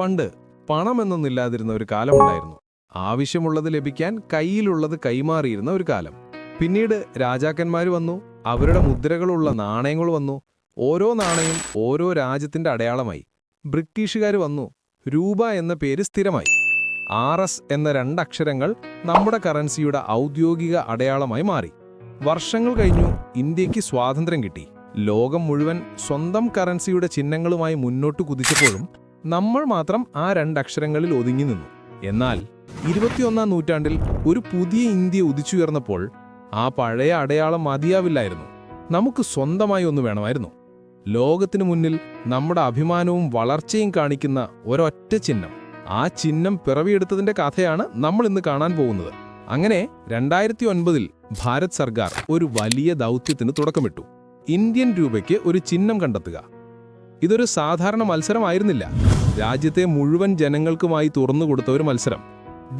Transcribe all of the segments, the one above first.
പണ്ട് പണമെന്നൊന്നില്ലാതിരുന്ന ഒരു കാലമുണ്ടായിരുന്നു. ആവശ്യമുള്ളത് ലഭിക്കാൻ കയ്യിലുള്ളത് കൈമാറിയിരുന്ന ഒരു കാലം. പിന്നീട് രാജാക്കന്മാർ വന്നു അവരുടെ മുദ്രകളുള്ള നാണയങ്ങൾ വന്നു ഓരോ നാണയം ഓരോ രാജ്യത്തിന്റെ അടയാളമായി. ബ്രിട്ടീഷുകാർ വന്നു രൂപ എന്ന പേര് സ്ഥിരമായി. ആർ എസ് എന്ന രണ്ടക്ഷരങ്ങൾ നമ്മുടെ കറൻസിയുടെ ഔദ്യോഗിക അടയാളമായി മാറി. വർഷങ്ങൾ കഴിഞ്ഞു ഇന്ത്യയ്ക്ക് സ്വാതന്ത്ര്യം കിട്ടി. ലോകം മുഴുവൻ സ്വന്തം കറൻസിയുടെ ചിഹ്നങ്ങളുമായി മുന്നോട്ട് കുതിച്ചപ്പോഴും നമ്മൾ മാത്രം ആ രണ്ടക്ഷരങ്ങളിൽ ഒതുങ്ങി നിന്നു. എന്നാൽ ഇരുപത്തിയൊന്നാം നൂറ്റാണ്ടിൽ ഒരു പുതിയ ഇന്ത്യ ഉദിച്ചുയർന്നപ്പോൾ ആ പഴയ അടയാളം മതിയാവില്ലായിരുന്നു. നമുക്ക് സ്വന്തമായി ഒന്ന് വേണമായിരുന്നു. ലോകത്തിനു മുന്നിൽ നമ്മുടെ അഭിമാനവും വളർച്ചയും കാണിക്കുന്ന ഒരൊറ്റ ചിഹ്നം. ആ ചിഹ്നം പിറവിയെടുത്തതിന്റെ കഥയാണ് നമ്മൾ ഇന്ന് കാണാൻ പോകുന്നത്. അങ്ങനെ രണ്ടായിരത്തി ഒൻപതിൽ ഭാരത് സർക്കാർ ഒരു വലിയ ദൗത്യത്തിന് തുടക്കമിട്ടു. ഇന്ത്യൻ രൂപയ്ക്ക് ഒരു ചിഹ്നം കണ്ടെത്തുക. ഇതൊരു സാധാരണ മത്സരമായിരുന്നില്ല. രാജ്യത്തെ മുഴുവൻ ജനങ്ങൾക്കുമായി തുറന്നുകൊടുത്ത ഒരു മത്സരം.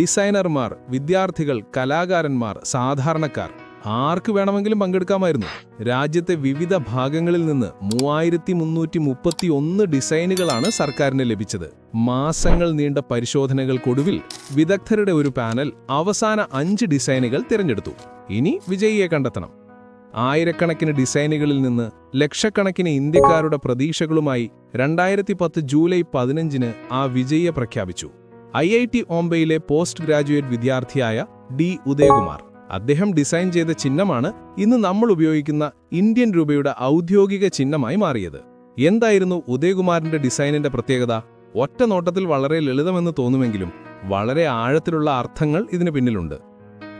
ഡിസൈനർമാർ വിദ്യാർത്ഥികൾ കലാകാരന്മാർ സാധാരണക്കാർ ആർക്ക് വേണമെങ്കിലും പങ്കെടുക്കാമായിരുന്നു. രാജ്യത്തെ വിവിധ ഭാഗങ്ങളിൽ നിന്ന് മൂവായിരത്തി മുന്നൂറ്റി മുപ്പത്തി ഒന്ന് ഡിസൈനുകളാണ് സർക്കാരിന് ലഭിച്ചത്. മാസങ്ങൾ നീണ്ട പരിശോധനകൾക്കൊടുവിൽ വിദഗ്ധരുടെ ഒരു പാനൽ അവസാന അഞ്ച് ഡിസൈനുകൾ തിരഞ്ഞെടുത്തു. ഇനി വിജയിയെ കണ്ടെത്തണം. ആയിരക്കണക്കിന് ഡിസൈനുകളിൽ നിന്ന് ലക്ഷക്കണക്കിന് ഇന്ത്യക്കാരുടെ പ്രതീക്ഷകളുമായി രണ്ടായിരത്തി പത്ത് ജൂലൈ പതിനഞ്ചിന് ആ വിജയിയെ പ്രഖ്യാപിച്ചു. ഐ ഐ ടി ഓംബെയിലെ പോസ്റ്റ് ഗ്രാജുവേറ്റ് വിദ്യാർത്ഥിയായ ഡി ഉദയകുമാർ. അദ്ദേഹം ഡിസൈൻ ചെയ്ത ചിഹ്നമാണ് ഇന്ന് നമ്മൾ ഉപയോഗിക്കുന്ന ഇന്ത്യൻ രൂപയുടെ ഔദ്യോഗിക ചിഹ്നമായി മാറിയത്. എന്തായിരുന്നു ഉദയകുമാറിന്റെ ഡിസൈനിന്റെ പ്രത്യേകത? ഒറ്റ നോട്ടത്തിൽ വളരെ ലളിതമെന്ന് തോന്നുമെങ്കിലും വളരെ ആഴത്തിലുള്ള അർത്ഥങ്ങൾ ഇതിനു പിന്നിലുണ്ട്.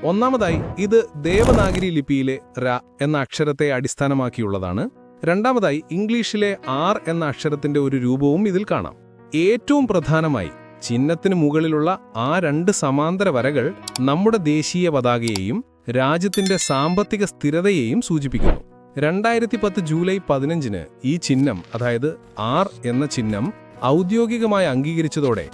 ഒന്നാമതായി ഇത് ദേവനാഗരി ലിപിയിലെ ര എന്ന അക്ഷരത്തെ അടിസ്ഥാനമാക്കിയുള്ളതാണ്. രണ്ടാമതായി ഇംഗ്ലീഷിലെ ആർ എന്ന അക്ഷരത്തിന്റെ ഒരു രൂപവും ഇതിൽ കാണാം. ഏറ്റവും പ്രധാനമായി ചിഹ്നത്തിന് മുകളിലുള്ള ആ രണ്ട് സമാന്തര വരകൾ നമ്മുടെ ദേശീയ പതാകയെയും രാജ്യത്തിന്റെ സാമ്പത്തിക സ്ഥിരതയെയും സൂചിപ്പിക്കുന്നു. രണ്ടായിരത്തി പത്ത് ജൂലൈ പതിനഞ്ചിന് ഈ ചിഹ്നം അതായത് ആർ എന്ന ചിഹ്നം ഔദ്യോഗികമായി അംഗീകരിച്ചതോടെ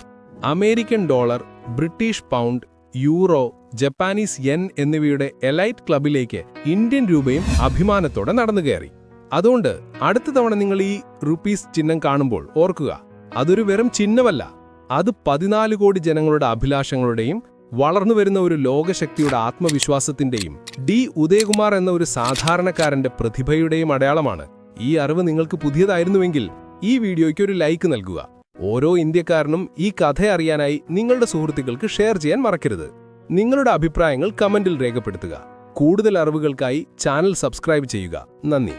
American dollar British pound euro Japanese yen elite elite ക്ലബിലേക്ക് ഇന്ത്യൻ രൂപയും അഭിമാനത്തോടെ നടന്നു കയറി. അതുകൊണ്ട് അടുത്ത തവണ നിങ്ങൾ ഈ റുപ്പീസ് ചിഹ്നം കാണുമ്പോൾ ഓർക്കുക അതൊരു വെറും ചിഹ്നമല്ല. അത് പതിനാല് കോടി ജനങ്ങളുടെ അഭിലാഷങ്ങളുടെയും വളർന്നു വരുന്ന ഒരു ലോകശക്തിയുടെ ആത്മവിശ്വാസത്തിന്റെയും ഡി ഉദയകുമാർ എന്ന ഒരു സാധാരണക്കാരന്റെ പ്രതിഭയുടെയും അടയാളമാണ്. ഈ അറിവ് നിങ്ങൾക്ക് പുതിയതായിരുന്നുവെങ്കിൽ ഈ വീഡിയോയ്ക്ക് ഒരു ലൈക്ക് നൽകുക. ഓരോ ഇന്ത്യക്കാരനും ഈ കഥ അറിയാനായി നിങ്ങളുടെ സുഹൃത്തുക്കൾക്ക് ഷെയർ ചെയ്യാൻ മറക്കരുത്. നിങ്ങളുടെ അഭിപ്രായങ്ങൾ കമന്റിൽ രേഖപ്പെടുത്തുക. കൂടുതൽ അറിവുകൾക്കായി ചാനൽ സബ്സ്ക്രൈബ് ചെയ്യുക. നന്ദി.